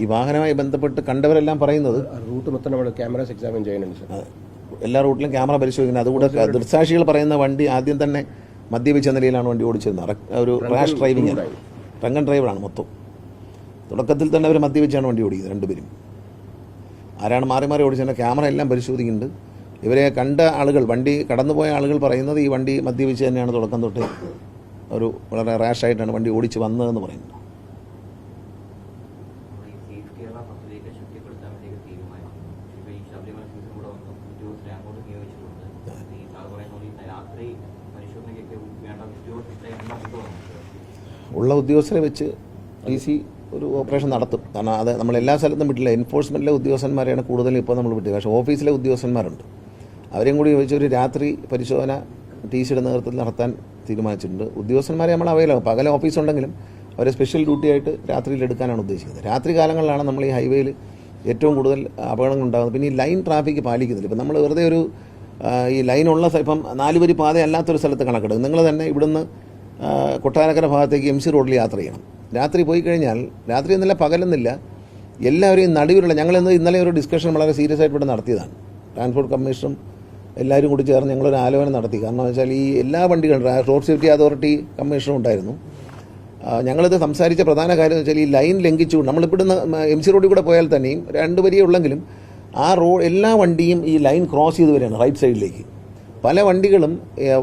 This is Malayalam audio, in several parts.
ഈ വാഹനവുമായി ബന്ധപ്പെട്ട് കണ്ടവരെല്ലാം പറയുന്നത് റൂട്ട് മൊത്തം നമ്മൾ ക്യാമറാസ് എക്സാമിൻ ചെയ്യുന്നുണ്ട് സർ. എല്ലാ റൂട്ടിലും ക്യാമറ പരിശോധിക്കുന്നത്. അതുകൂടെ ദൃക്സാക്ഷികൾ പറയുന്ന വണ്ടി ആദ്യം തന്നെ മദ്യപിച്ച നിലയിലാണ് വണ്ടി ഓടിച്ചിരുന്നത്. ഒരു റാഷ് ഡ്രൈവിംഗ് റങ്കൻ ഡ്രൈവറാണ് മൊത്തം. തുടക്കത്തിൽ തന്നെ അവർ മദ്യപിച്ചാണ് വണ്ടി ഓടിക്കുന്നത് രണ്ടുപേരും. ആരാണ് മാറി മാറി ഓടിച്ചത് ക്യാമറ എല്ലാം പരിശോധിക്കുന്നുണ്ട്. ഇവരെ കണ്ട ആളുകൾ വണ്ടി കടന്നുപോയ ആളുകൾ പറയുന്നത് ഈ വണ്ടി മദ്യപിച്ച് തന്നെയാണ് തുടക്കം തൊട്ട് ഒരു വളരെ റാഷായിട്ടാണ് വണ്ടി ഓടിച്ച് വന്നതെന്ന് പറയുന്നത് ഈ സേഫ് കേരള പദ്ധതിയൊക്കെ ശക്തിപ്പെടുത്താൻ വേണ്ടി ഒരു തീരുമാനം ഇപ്പൊ ഈ ശബരിമല സീസൺ കൂടെ വന്നു ഉദ്യോഗസ്ഥരെ അങ്ങോട്ട് നിയോഗിച്ചിട്ടുണ്ട് ഈ അത് പറയുന്ന പോലെ ഈ ഉള്ള ഉദ്യോഗസ്ഥരെ വെച്ച് ഡി സി ഒരു ഓപ്പറേഷൻ നടത്തും. കാരണം അത് നമ്മൾ എല്ലാ സ്ഥലത്തും വിട്ടില്ല. എൻഫോഴ്സ്മെന്റിലെ ഉദ്യോഗസ്ഥന്മാരെയാണ് കൂടുതലും ഇപ്പോൾ നമ്മൾ വിട്ടത് പക്ഷേ ഓഫീസിലെ ഉദ്യോഗസ്ഥന്മാരുണ്ട്. അവരെയും കൂടി വെച്ച് ഒരു രാത്രി പരിശോധന ടി സിയുടെ നേതൃത്വത്തിൽ നടത്താൻ തീരുമാനിച്ചിട്ടുണ്ട്. ഉദ്യോഗസ്ഥന്മാരെ നമ്മൾ അവൈലബിൾ പകൽ ഓഫീസ് ഉണ്ടെങ്കിലും അവരെ സ്പെഷ്യൽ ഡ്യൂട്ടി ആയിട്ട് രാത്രിയിൽ എടുക്കാനാണ് ഉദ്ദേശിക്കുന്നത്. രാത്രി കാലങ്ങളിലാണ് നമ്മൾ ഈ ഹൈവേയിൽ ഏറ്റവും കൂടുതൽ അപകടങ്ങൾ ഉണ്ടാകുന്നത്. പിന്നെ ഈ ലൈൻ ട്രാഫിക് പാലിക്കുന്നില്ല. ഇപ്പം നമ്മൾ വെറുതെ ഒരു ഈ ലൈനുള്ള ഇപ്പം നാലുവരി പാത അല്ലാത്തൊരു സ്ഥലത്ത് കണക്കെടുക്കും. നിങ്ങൾ തന്നെ ഇവിടുന്ന് കൊട്ടാരക്കര ഭാഗത്തേക്ക് എം സി റോഡിൽ യാത്ര ചെയ്യണം. രാത്രി പോയി കഴിഞ്ഞാൽ രാത്രി എന്നല്ല പകലെന്നില്ല എല്ലാവരെയും നടുവിലുള്ള ഞങ്ങൾ ഇന്ന് ഇന്നലെ ഒരു ഡിസ്കഷൻ വളരെ സീരിയസ് ആയിട്ട് ഇവിടെ നടത്തിയതാണ്. ട്രാൻസ്പോർട്ട് കമ്മീഷനും എല്ലാവരും കൂടി ചേർന്ന് ഞങ്ങളൊരു ആലോചന നടത്തി. കാരണം വെച്ചാൽ ഈ എല്ലാ വണ്ടികളും റോഡ് സേഫ്റ്റി അതോറിറ്റി കമ്മീഷനും ഉണ്ടായിരുന്നു. ഞങ്ങളിത് സംസാരിച്ച പ്രധാന കാര്യം എന്ന് വെച്ചാൽ ഈ ലൈൻ ലംഘിച്ചുകൊണ്ട് നമ്മളിവിടുന്ന് എം സി റോഡിൽ കൂടെ പോയാൽ തന്നെയും രണ്ട് വരിയേ ഉള്ളെങ്കിലും ആ റോഡ് എല്ലാ വണ്ടിയും ഈ ലൈൻ ക്രോസ് ചെയ്ത് വരികയാണ് റൈറ്റ് സൈഡിലേക്ക് പല വണ്ടികളും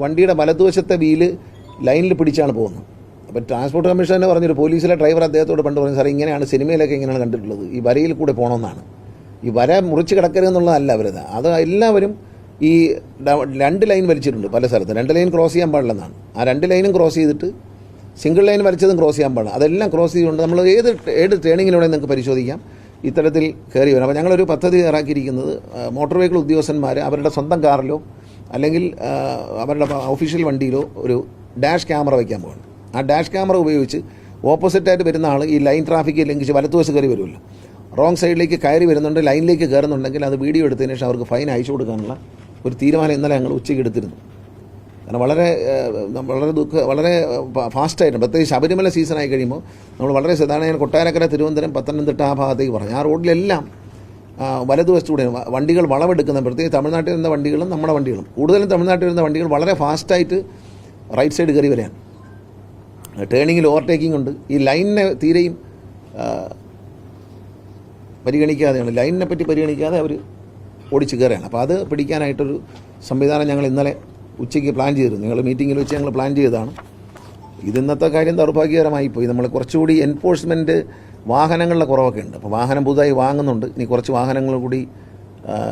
വണ്ടിയുടെ വലതുവശത്തെ വീൽ ലൈനിൽ പിടിച്ചാണ് പോകുന്നത്. അപ്പോൾ ട്രാൻസ്പോർട്ട് കമ്മീഷൻ തന്നെ പറഞ്ഞൊരു പോലീസിലെ ഡ്രൈവർ അദ്ദേഹത്തോട് പണ്ട് പറഞ്ഞു സാർ ഇങ്ങനെയാണ് സിനിമയിലൊക്കെ ഇങ്ങനെയാണ് കണ്ടിട്ടുള്ളത്. ഈ വരയിൽ കൂടെ പോകണമെന്നാണ് ഈ വര മുറിച്ച് കിടക്കരുതെന്നുള്ളതല്ല അവരത്. അത് എല്ലാവരും ഈ രണ്ട് ലൈൻ വലിച്ചിട്ടുണ്ട് പല സ്ഥലത്ത്. രണ്ട് ലൈൻ ക്രോസ് ചെയ്യാൻ പാടില്ലെന്നാണ്. ആ രണ്ട് ലൈനും ക്രോസ് ചെയ്തിട്ട് സിംഗിൾ ലൈൻ വലിച്ചതും ക്രോസ് ചെയ്യാൻ പാടില്ല. അതെല്ലാം ക്രോസ് ചെയ്തുകൊണ്ട് നമ്മൾ ഏത് ഏത് ട്രെയിനിങ്ങിലൂടെ നിങ്ങൾക്ക് പരിശോധിക്കാം. ഇത്തരത്തിൽ കയറി വരും. അപ്പോൾ ഞങ്ങളൊരു പദ്ധതി തയ്യാറാക്കിയിരിക്കുന്നത് മോട്ടോർ വെഹിക്കിൾ ഉദ്യോഗസ്ഥന്മാർ അവരുടെ സ്വന്തം കാറിലോ അല്ലെങ്കിൽ അവരുടെ ഒഫീഷ്യൽ വണ്ടിയിലോ ഒരു ഡാഷ് ക്യാമറ വയ്ക്കാൻ പോകണം. ആ ഡാഷ് ക്യാമറ ഉപയോഗിച്ച് ഓപ്പോസിറ്റായിട്ട് വരുന്ന ആൾ ഈ ലൈൻ ട്രാഫിക് ലംഘിച്ച് വലത്തുവശം കയറി വരുമല്ലോ. റോങ് സൈഡിലേക്ക് കയറി വരുന്നുണ്ട് ലൈനിലേക്ക് കയറുന്നുണ്ടെങ്കിൽ അത് വീഡിയോ എടുത്തതിന് ശേഷം അവർക്ക് ഫൈൻ അയച്ചു കൊടുക്കാനുള്ള ഒരു തീരുമാനം ഇന്നലെ ഞങ്ങൾ ഉച്ചയ്ക്ക് എടുത്തിരുന്നു. കാരണം വളരെ വളരെ ദുഃഖ വളരെ ഫാസ്റ്റായിട്ട് പ്രത്യേകിച്ച് ശബരിമല സീസണായി കഴിയുമ്പോൾ നമ്മൾ വളരെ സാധാരണ കൊട്ടാരക്കര തിരുവനന്തപുരം പത്തനംതിട്ട ആ ഭാഗത്തേക്ക് പറഞ്ഞു. ആ റോഡിലെല്ലാം വലതുവശത്തൂടെ വണ്ടികൾ വളവെടുക്കുന്ന പ്രത്യേകിച്ച് തമിഴ്നാട്ടിൽ വരുന്ന വണ്ടികളും നമ്മുടെ വണ്ടികളും. കൂടുതലും തമിഴ്നാട്ടിൽ വരുന്ന വണ്ടികൾ വളരെ ഫാസ്റ്റായിട്ട് റൈറ്റ് സൈഡ് കയറി വരാൻ ടേണിങ്ങിൽ ഓവർടേക്കിംഗ് ഉണ്ട്. ഈ ലൈനിനെ തീരെയും പരിഗണിക്കാതെയാണ് ലൈനിനെ പറ്റി പരിഗണിക്കാതെ അവർ ഓടിച്ച് കയറുകയാണ്. അപ്പോൾ അത് പിടിക്കാനായിട്ടൊരു സംവിധാനം ഞങ്ങൾ ഇന്നലെ ഉച്ചയ്ക്ക് പ്ലാൻ ചെയ്തിരുന്നു. ഞങ്ങൾ മീറ്റിങ്ങിൽ വെച്ച് ഞങ്ങൾ പ്ലാൻ ചെയ്തതാണ്. ഇതിന്നത്തെ കാര്യം ദൗർഭാഗ്യകരമായി പോയി. നമ്മൾ കുറച്ചുകൂടി എൻഫോഴ്സ്മെന്റ് വാഹനങ്ങളുടെ കുറവൊക്കെ ഉണ്ട്. അപ്പോൾ വാഹനം പുതുതായി വാങ്ങുന്നുണ്ട്. ഇനി കുറച്ച് വാഹനങ്ങൾ കൂടി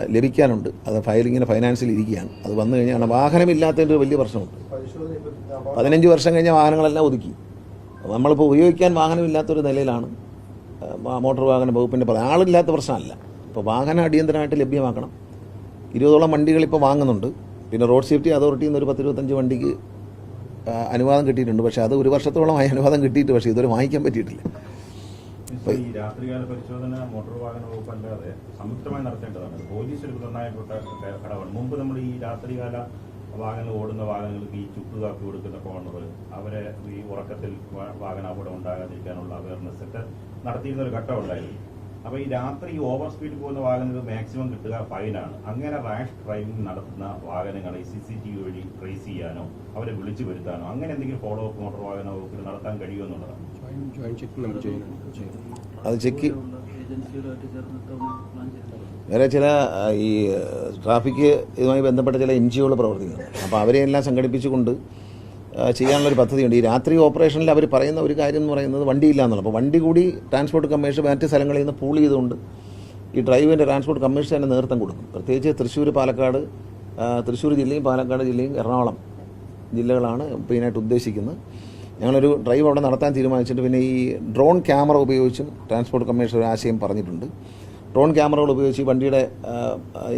ലഭിക്കാനുണ്ട്. അത് ഫയലിങ്ങിന് ഫൈനാൻസിൽ ഇരിക്കുകയാണ്. അത് വന്നു കഴിഞ്ഞാൽ വാഹനമില്ലാത്തതിന്റെ ഒരു വലിയ പ്രശ്നമുണ്ട്. പതിനഞ്ച് വർഷം കഴിഞ്ഞ വാഹനങ്ങളെല്ലാം ഒതുക്കി. നമ്മളിപ്പോൾ ഉപയോഗിക്കാൻ വാഹനമില്ലാത്തൊരു നിലയിലാണ് മോട്ടോർ വാഹന വകുപ്പിന്റെ പറയുന്നത് ആളില്ലാത്ത പ്രശ്നമല്ല. അപ്പോൾ വാഹനം അടിയന്തരമായിട്ട് ലഭ്യമാക്കണം. ഇരുപതോളം വണ്ടികൾ ഇപ്പോൾ വാങ്ങുന്നുണ്ട്. പിന്നെ റോഡ് സേഫ്റ്റി അതോറിറ്റിയിൽ നിന്ന് ഒരു പത്തിരുപത്തഞ്ച് വണ്ടിക്ക് അനുവാദം കിട്ടിയിട്ടുണ്ട്. പക്ഷേ അത് ഒരു വർഷത്തോളമായി അനുവാദം കിട്ടിയിട്ട് പക്ഷേ ഇതുവരെ വാങ്ങിക്കാൻ പറ്റിയിട്ടില്ല. ഈ രാത്രികാല മോട്ടോർ വാഹന ഒരു നിർണായകപ്പെട്ട ഘടകമാണ് ഈ രാത്രികാല വാഹനങ്ങൾ ഓടുന്ന വാഹനങ്ങൾക്ക് ഈ കൊടുക്കുന്ന അവരെ ഈ ഉറക്കത്തിൽ ഉണ്ടാകാതിരിക്കാനുള്ള അവയർനെസ് ഒക്കെ നടത്തിയിരുന്ന ഒരു ഘട്ടം ഉണ്ടായിരുന്നു. അപ്പോൾ ഈ രാത്രി ഈ ഓവർ സ്പീഡ് പോകുന്ന വാഹനങ്ങൾ മാക്സിമം കിട്ടുക ഫൈനാണ് അങ്ങനെ റാഷ് ഡ്രൈവിംഗ് നടത്തുന്ന വാഹനങ്ങളെ സി സി ടി വി വഴി ട്രേസ് ചെയ്യാനോ അവരെ വിളിച്ചു വരുത്താനോ അങ്ങനെ എന്തെങ്കിലും ഫോളോ അപ്പ് മോട്ടോർ വാഹന വകുപ്പിൽ നടത്താൻ കഴിയുമെന്നുള്ളതാണ് അത് ചെക്ക് വേറെ ചില ഈ ട്രാഫിക് ഇതുമായി ബന്ധപ്പെട്ട ചില എൻ ജി ഒകൾ പ്രവർത്തിക്കുന്നു അപ്പോൾ അവരെയെല്ലാം സംഘടിപ്പിച്ചുകൊണ്ട് ചെയ്യാനുള്ളൊരു പദ്ധതിയുണ്ട്. ഈ രാത്രി ഓപ്പറേഷനിൽ അവർ പറയുന്ന ഒരു കാര്യം എന്ന് പറയുന്നത് വണ്ടിയില്ല എന്നുള്ളത് അപ്പോൾ വണ്ടി കൂടി ട്രാൻസ്പോർട്ട് കമ്മീഷൻ മറ്റ് സ്ഥലങ്ങളിൽ നിന്ന് പൂൾ ചെയ്തുകൊണ്ട് ഈ ഡ്രൈവിന്റെ ട്രാൻസ്പോർട്ട് കമ്മീഷൻ തന്നെ നേതൃത്വം കൊടുക്കും. പ്രത്യേകിച്ച് തൃശ്ശൂർ പാലക്കാട് തൃശ്ശൂർ ജില്ലയും പാലക്കാട് ജില്ലയും എറണാകുളം ജില്ലകളാണ് മെയിനായിട്ട് ഉദ്ദേശിക്കുന്നത്. ഞങ്ങളൊരു ഡ്രൈവ് അവിടെ നടത്താൻ തീരുമാനിച്ചിട്ട് പിന്നെ ഈ ഡ്രോൺ ക്യാമറ ഉപയോഗിച്ചും ട്രാൻസ്പോർട്ട് കമ്മീഷൻ ഒരു ആശയം പറഞ്ഞിട്ടുണ്ട്. ഡ്രോൺ ക്യാമറകൾ ഉപയോഗിച്ച് വണ്ടിയുടെ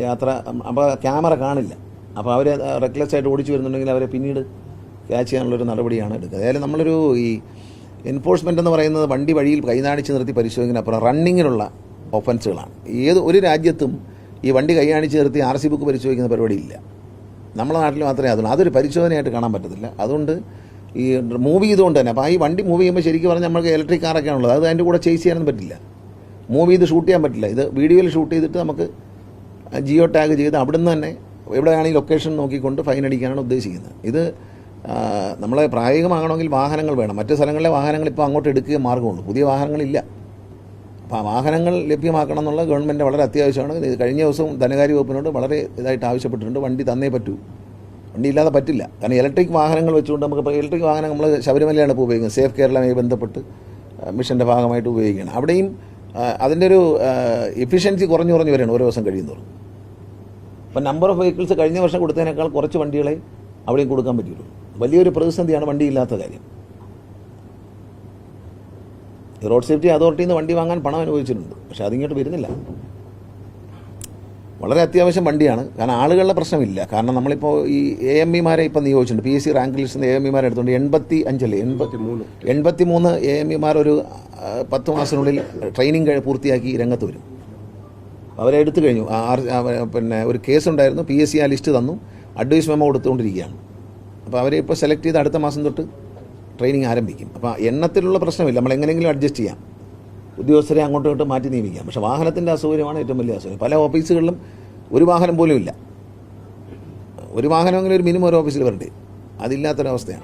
യാത്ര അപ്പോൾ ക്യാമറ കാണില്ല. അപ്പോൾ അവർ റെക്ലെസ് ആയിട്ട് ഓടിച്ചു വരുന്നുണ്ടെങ്കിൽ അവരെ പിന്നീട് ക്യാച്ച് ചെയ്യാനുള്ളൊരു നടപടിയാണ് എടുക്കുക അതായത് നമ്മളൊരു ഈ എൻഫോഴ്സ്മെന്റ് എന്ന് പറയുന്നത് വണ്ടി വഴിയിൽ കൈനാണിച്ച് നിർത്തി പരിശോധിക്കുന്നതിനപ്പുറം റണ്ണിങ്ങിനുള്ള ഒഫൻസുകളാണ് ഏത് ഒരു രാജ്യത്തും ഈ വണ്ടി കൈയാണിച്ച് നിർത്തി ആർ സി ബുക്ക് പരിശോധിക്കുന്ന പരിപാടിയില്ല. നമ്മുടെ നാട്ടിൽ മാത്രമേ അതുള്ളൂ. അതൊരു പരിശോധനയായിട്ട് കാണാൻ പറ്റത്തില്ല. അതുകൊണ്ട് ഈ മൂവ് ചെയ്തുകൊണ്ട് തന്നെ അപ്പോൾ ഈ വണ്ടി മൂവ് ചെയ്യുമ്പോൾ ശരിക്കും പറഞ്ഞാൽ നമുക്ക് ഇലക്ട്രിക് കാറൊക്കെ ഉള്ളത് അത് അതിന്റെ കൂടെ ചേസ് ചെയ്യാനൊന്നും പറ്റില്ല. മൂവ് ചെയ്ത് ഷൂട്ട് ചെയ്യാൻ പറ്റില്ല. ഇത് വീഡിയോയിൽ ഷൂട്ട് ചെയ്തിട്ട് നമുക്ക് ജിയോ ടാഗ് ചെയ്ത് അവിടുന്ന് തന്നെ എവിടെയാണ് ഈ ലൊക്കേഷൻ നോക്കിക്കൊണ്ട് ഫൈൻ അടിക്കാനാണ് ഉദ്ദേശിക്കുന്നത്. ഇത് ആ, നമ്മളെ പ്രായോഗികമാകണമെങ്കിൽ വാഹനങ്ങൾ വേണം. മറ്റ് സ്ഥലങ്ങളിലെ വാഹനങ്ങൾ ഇപ്പോൾ അങ്ങോട്ട് എടുക്കുക മാർഗമുണ്ട്. പുതിയ വാഹനങ്ങളില്ല. അപ്പോൾ ആ വാഹനങ്ങൾ ലഭ്യമാക്കണം എന്നുള്ള ഗവൺമെന്റ് വളരെ അത്യാവശ്യമാണ്. കഴിഞ്ഞ ദിവസം ധനകാര്യ വകുപ്പിനോട് വളരെ ഇതായിട്ട് ആവശ്യപ്പെട്ടിട്ടുണ്ട്. വണ്ടി തന്നേ പറ്റൂ. വണ്ടി ഇല്ലാതെ പറ്റില്ല. കാരണം ഇലക്ട്രിക് വാഹനങ്ങൾ വെച്ചുകൊണ്ട് നമുക്ക് ഇപ്പോൾ ഇലക്ട്രിക് വാഹനം നമ്മൾ ശബരിമലയാണ് ഇപ്പോൾ ഉപയോഗിക്കുന്നത്. സേഫ് കേരളമായി ബന്ധപ്പെട്ട് മിഷന്റെ ഭാഗമായിട്ട് ഉപയോഗിക്കുകയാണ്. അവിടെയും അതിന്റെ ഒരു എഫിഷ്യൻസി കുറഞ്ഞു കുറഞ്ഞു വരികയാണ് ഓരോ ദിവസം കഴിയുന്നതോറും. അപ്പോൾ നമ്പർ ഓഫ് വെഹിക്കിൾസ് കഴിഞ്ഞ വർഷം കൊടുത്തതിനേക്കാൾ കുറച്ച് വണ്ടികളെ അവിടെയും കൊടുക്കാൻ പറ്റുള്ളൂ വലിയൊരു പ്രതിസന്ധിയാണ് വണ്ടി ഇല്ലാത്ത കാര്യം. റോഡ് സേഫ്റ്റി അതോറിറ്റിയിൽ നിന്ന് വണ്ടി വാങ്ങാൻ പണം അനുഭവിച്ചിട്ടുണ്ട് പക്ഷെ അതിങ്ങോട്ട് വരുന്നില്ല. വളരെ അത്യാവശ്യം വണ്ടിയാണ്. കാരണം ആളുകളുടെ പ്രശ്നമില്ല. കാരണം നമ്മളിപ്പോൾ ഈ എ എം ഇമാരെ ഇപ്പം നിയോഗിച്ചിട്ടുണ്ട്. പി എസ് സി റാങ്ക് ലിസ്റ്റിൽ നിന്ന് എ എം ഇമാരെ എടുത്തുകൊണ്ട് എൺപത്തി അഞ്ചല്ലേ എൺപത്തി മൂന്ന് എൺപത്തി മൂന്ന് എ എം ഇമാർ ഒരു പത്ത് മാസത്തിനുള്ളിൽ ട്രെയിനിങ് പൂർത്തിയാക്കി രംഗത്ത് വരും. അവരെ എടുത്തു കഴിഞ്ഞു. പിന്നെ ഒരു കേസ് ഉണ്ടായിരുന്നു. പി എസ് സി ആ ലിസ്റ്റ് തന്നു. അഡ്വൈസ് മെമ്മോ കൊടുത്തുകൊണ്ടിരിക്കുകയാണ്. അപ്പോൾ അവരെ ഇപ്പോൾ സെലക്ട് ചെയ്ത് അടുത്ത മാസം തൊട്ട് ട്രെയിനിങ് ആരംഭിക്കും. അപ്പോൾ എണ്ണത്തിലുള്ള പ്രശ്നമില്ല. നമ്മൾ എങ്ങനെയെങ്കിലും അഡ്ജസ്റ്റ് ചെയ്യാം. ഉദ്യോഗസ്ഥരെ അങ്ങോട്ടും ഇങ്ങോട്ടും മാറ്റി നിയമിക്കാം. പക്ഷേ വാഹനത്തിന്റെ അസൗകര്യമാണ് ഏറ്റവും വലിയ അസൗകര്യം. പല ഓഫീസുകളിലും ഒരു വാഹനം പോലും ഇല്ല. ഒരു വാഹനമെങ്കിലും ഒരു മിനിമം ഒരു ഓഫീസിൽ വരണ്ടേ അതില്ലാത്തൊരവസ്ഥയാണ്.